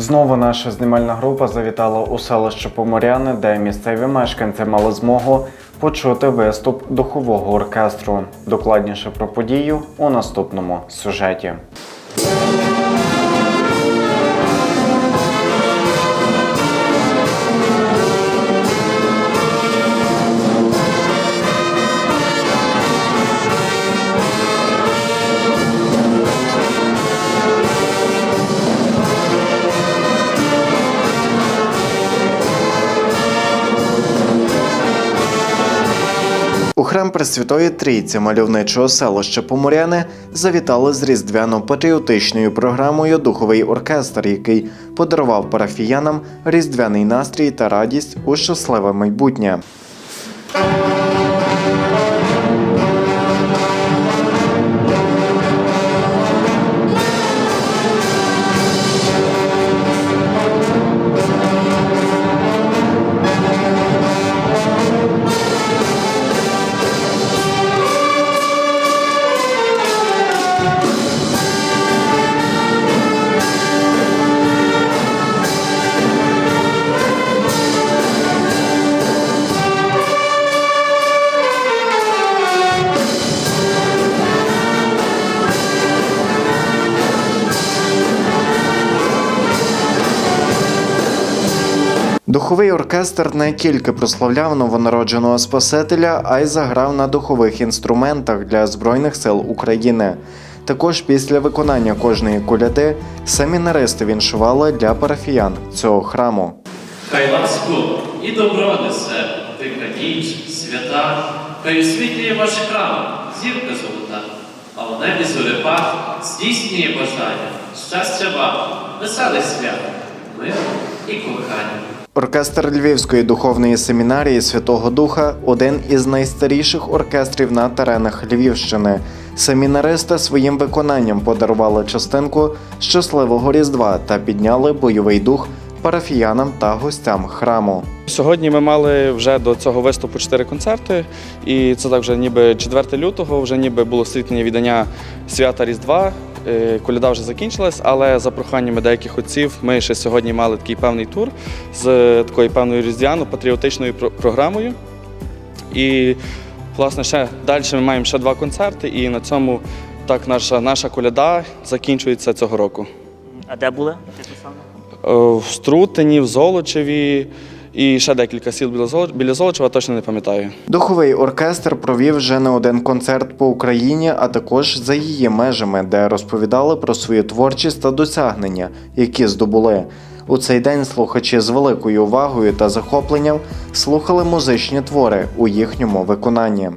Знову наша знімальна група завітала у селище Поморяни, де місцеві мешканці мали змогу почути виступ духового оркестру. Докладніше про подію у наступному сюжеті. Храм Пресвятої Трійці мальовничого селища Поморяне завітали з різдвяно-патріотичною програмою Духовий оркестр, який подарував парафіянам різдвяний настрій та радість у щасливе майбутнє. Духовий оркестр не тільки прославляв новонародженого Спасителя, а й заграв на духових інструментах для Збройних сил України. Також після виконання кожної коляди семінаристи віншували для парафіян цього храму. Хай ласку і добро несе тиха ніч, свята, хай освітлює ваш храм, зірка золота, а у небі зорепад здійснює бажання, щастя вам, веселих свят, миру і кохання. Оркестр Львівської духовної семінарії Святого Духа один із найстаріших оркестрів на теренах Львівщини. Семінаристи своїм виконанням подарували частинку щасливого різдва та підняли бойовий дух парафіянам та гостям храму. Сьогодні ми мали вже до цього виступу чотири концерти, і це так вже ніби 4 лютого, вже ніби було світлення віддання свята Різдва. Е, Коляда вже закінчилась, але за проханнями деяких отців ми ще сьогодні мали такий певний тур з такою певною різдвяно-патріотичною програмою. І, власне, ще далі ми маємо ще два концерти, і на цьому так наша, наша коляда закінчується цього року. А де були? Е, В Струтині, в Золочеві і ще декілька сіл біля Золочева, точно не пам'ятаю. Духовий оркестр провів вже не один концерт по Україні, а також за її межами, де розповідали про свою творчість та досягнення, які здобули. У цей день слухачі з великою увагою та захопленням слухали музичні твори у їхньому виконанні.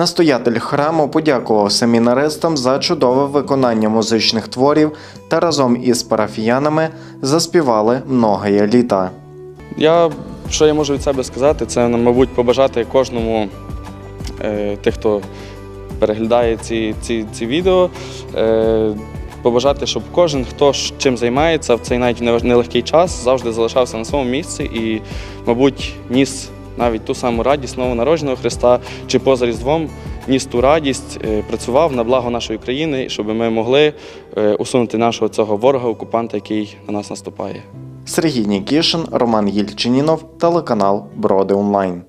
Настоятель храму подякував семінаристам за чудове виконання музичних творів та разом із парафіянами заспівали многоє літа. Я, що я можу від себе сказати, це, мабуть, побажати кожному е, тих, хто переглядає ці, ці, ці відео. Е, Побажати, щоб кожен, хто чим займається в цей навіть нелегкий час, завжди залишався на своєму місці і, мабуть, ніс навіть ту саму радість новонародженого Христа чи поза Різдвом, ніс ту радість, е, працював на благо нашої країни, щоб ми могли е, усунути нашого цього ворога-окупанта, який на нас наступає. Сергій Нікішин, Роман Єльчинінов, телеканал Броди Онлайн.